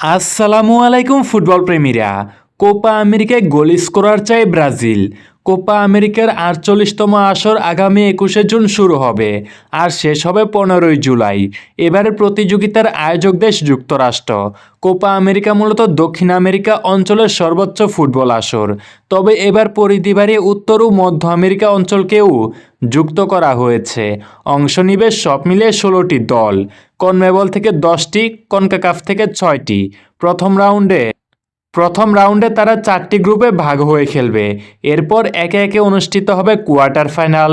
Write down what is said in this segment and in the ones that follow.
আসসালামু আলাইকুম ফুটবল প্রেমীরা। কোপা আমেরিকায় গোল স্কোরার চাই ব্রাজিল। কোপা আমেরিকার আটচল্লিশতম আসর আগামী একুশে জুন শুরু হবে আর শেষ হবে পনেরোই জুলাই। এবারের প্রতিযোগিতার আয়োজক দেশ যুক্তরাষ্ট্র। কোপা আমেরিকা মূলত দক্ষিণ আমেরিকা অঞ্চলের সর্বোচ্চ ফুটবল আসর। তবে এবার পরিধি বাড়িয়ে উত্তর ও মধ্য আমেরিকা অঞ্চলকেও যুক্ত করা হয়েছে। অংশ নিবে সব মিলিয়ে ষোলোটি দল। কনমেবল থেকে দশটি, কনকাকাফ থেকে ছয়টি। প্রথম রাউন্ডে প্রথম রাউন্ডে তারা চারটি গ্রুপে ভাগ হয়ে খেলবে। এরপর একে একে অনুষ্ঠিত হবে কোয়ার্টার ফাইনাল,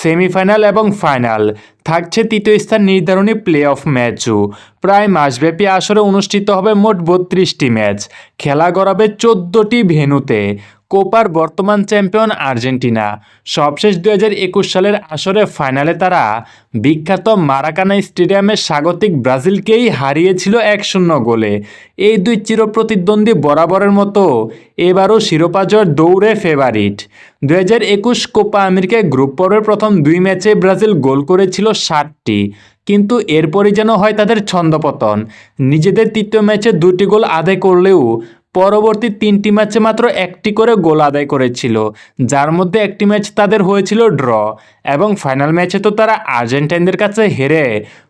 সেমিফাইনাল এবং ফাইনাল। থাকছে তৃতীয় স্থান নির্ধারণী প্লে অফ ম্যাচও। প্রায় মাসব্যাপী আসরে অনুষ্ঠিত হবে মোট বত্রিশটি ম্যাচ। খেলা গড়াবে চোদ্দোটি ভেন্যুতে। কোপার বর্তমান চ্যাম্পিয়ন আর্জেন্টিনা। সবশেষ দু হাজার একুশ সালের আসরে ফাইনালে তারা বিখ্যাত মারাকানা স্টেডিয়ামে স্বাগতিক ব্রাজিলকেই হারিয়েছিল এক শূন্য গোলে। এই দুই চিরপ্রতিদ্বন্দ্বী বরাবরের মতো এবারও শিরোপা জয়ের দৌড়ে ফেভারিট দু হাজার একুশ কোপা আমেরিকায় গ্রুপ পর্বের প্রথম দুই ম্যাচে ব্রাজিল গোল করেছিল ষাটটি। কিন্তু এরপরই যেন হয় তাদের ছন্দপতন। নিজেদের তৃতীয় ম্যাচে দুটি গোল আদায় করলেও পরবর্তী তিনটি ম্যাচে মাত্র একটি করে গোল আদায় করেছিল, যার মধ্যে একটি ম্যাচ তাদের হয়েছিল ড্র। এবং ফাইনাল ম্যাচে তো তারা আর্জেন্টাইনদের কাছে হেরে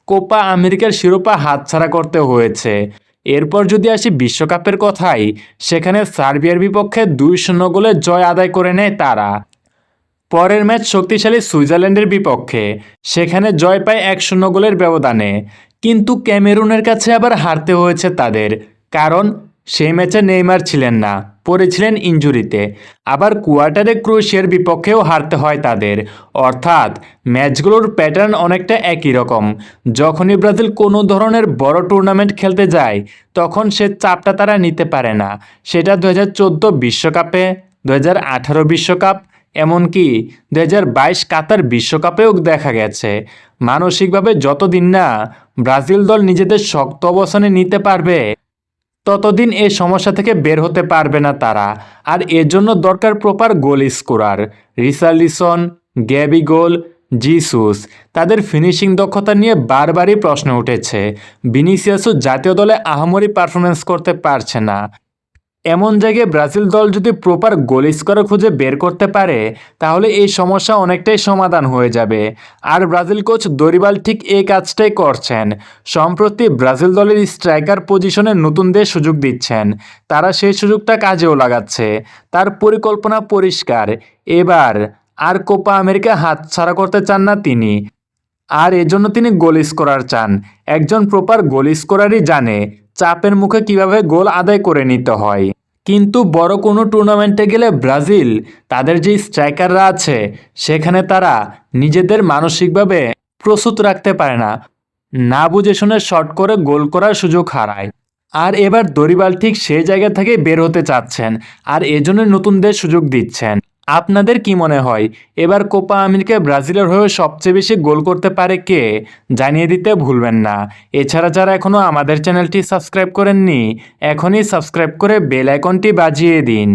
কোপা আমেরিকার শিরোপা হাতছাড়া করতে হয়েছে। এরপর যদি আসি বিশ্বকাপের কথাই, সেখানে সার্বিয়ার বিপক্ষে দুই শূন্য গোলে জয় আদায় করে নেয় তারা। পরের ম্যাচ শক্তিশালী সুইজারল্যান্ডের বিপক্ষে। সেখানে জয় পায় এক শূন্য গোলের ব্যবধানে। কিন্তু ক্যামেরুনের কাছে আবার হারতে হয়েছে তাদের। কারণ সেই ম্যাচে নেইমার ছিলেন না, পড়েছিলেন ইঞ্জুরিতে। আবার কোয়ার্টারে ক্রোয়েশিয়ার বিপক্ষেও হারতে হয় তাদের। অর্থাৎ ম্যাচগুলোর প্যাটার্ন অনেকটা একই রকম। যখনই ব্রাজিল কোনো ধরনের বড় টুর্নামেন্ট খেলতে যায়, তখন সে চাপটা তারা নিতে পারে না। সেটা দু বিশ্বকাপে দু বিশ্বকাপ এমনকি দু হাজার বাইশ কাতার বিশ্বকাপেও দেখা গেছে। মানসিকভাবে যতদিন না ব্রাজিল দল নিজেদের শক্ত অবস্থানে নিতে পারবে, ততদিন এই সমস্যা থেকে বের হতে পারবে না তারা। আর এর জন্য দরকার proper goal scorer. Richarlison, Gabigol, Jesus, তাদের ফিনিশিং দক্ষতা নিয়ে বারবারই প্রশ্ন উঠেছে। বিনিসিয়াসও জাতীয় দলে আহামরি পারফরমেন্স করতে পারছে না। এমন জায়গায় ব্রাজিল দল যদি প্রপার গোল স্কোয়ার খুঁজে বের করতে পারে, তাহলে এই সমস্যা অনেকটাই সমাধান হয়ে যাবে। আর ব্রাজিল কোচ দরিবাল ঠিক এই কাজটাই করছেন। সম্প্রতি ব্রাজিল দলের স্ট্রাইকার পজিশনে নতুনদের সুযোগ দিচ্ছেন। তারা সেই সুযোগটা কাজেও লাগাচ্ছে। তার পরিকল্পনা পরিষ্কার। এবার আর কোপা আমেরিকা হাতছাড়া করতে চান না তিনি। আর এজন্য তিনি গোল স্কোরার চান। একজন প্রপার গোল স্কোরারই জানে চাপের মুখে কীভাবে গোল আদায় করে নিতে হয়। কিন্তু বড় কোনো টুর্নামেন্টে গেলে ব্রাজিল তাদের যে স্ট্রাইকাররা আছে, সেখানে তারা নিজেদের মানসিকভাবে প্রস্তুত রাখতে পারে না। না বুঝে শুনে শট করে গোল করার সুযোগ হারায়। আর এবার দরিবাল ঠিক সেই জায়গা থেকে বের হতে চাচ্ছেন, আর এজন্য নতুনদের সুযোগ দিচ্ছেন। আপনাদের কি মনে হয়? এবার কোপা আমেরিকায় ব্রাজিলের হয়ে সবচেয়ে বেশি গোল করতে পারে কে? জানিয়ে দিতে ভুলবেন না। এছাড়া যারা এখনও আমাদের চ্যানেলটি সাবস্ক্রাইব করেননি, এখনই সাবস্ক্রাইব করে বেল আইকনটি বাজিয়ে দিন।